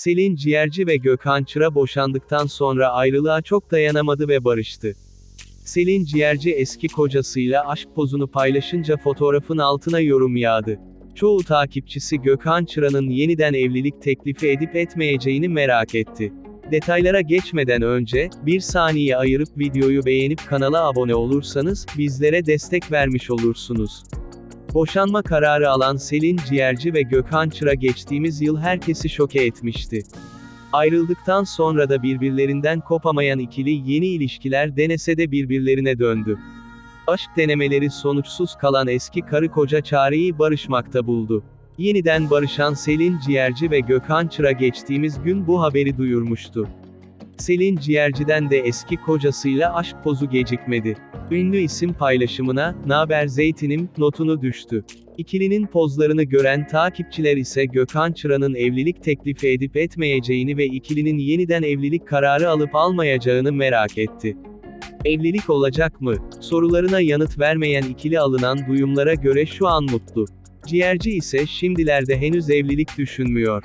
Selin Ciğerci ve Gökhan Çıra boşandıktan sonra ayrılığa çok dayanamadı ve barıştı. Selin Ciğerci eski kocasıyla aşk pozunu paylaşınca fotoğrafın altına yorum yağdı. Çoğu takipçisi Gökhan Çıra'nın yeniden evlilik teklifi edip etmeyeceğini merak etti. Detaylara geçmeden önce, bir saniye ayırıp videoyu beğenip kanala abone olursanız, bizlere destek vermiş olursunuz. Boşanma kararı alan Selin Ciğerci ve Gökhan Çıra geçtiğimiz yıl herkesi şoke etmişti. Ayrıldıktan sonra da birbirlerinden kopamayan ikili yeni ilişkiler denese de birbirlerine döndü. Aşk denemeleri sonuçsuz kalan eski karı koca çareyi barışmakta buldu. Yeniden barışan Selin Ciğerci ve Gökhan Çıra geçtiğimiz gün bu haberi duyurmuştu. Selin Ciğerci'den de eski kocasıyla aşk pozu gecikmedi. Ünlü isim paylaşımına, "Naber Zeytinim" notunu düştü. İkilinin pozlarını gören takipçiler ise Gökhan Çıra'nın evlilik teklifi edip etmeyeceğini ve ikilinin yeniden evlilik kararı alıp almayacağını merak etti. Evlilik olacak mı? Sorularına yanıt vermeyen ikili alınan duyumlara göre şu an mutlu. Ciğerci ise şimdilerde henüz evlilik düşünmüyor.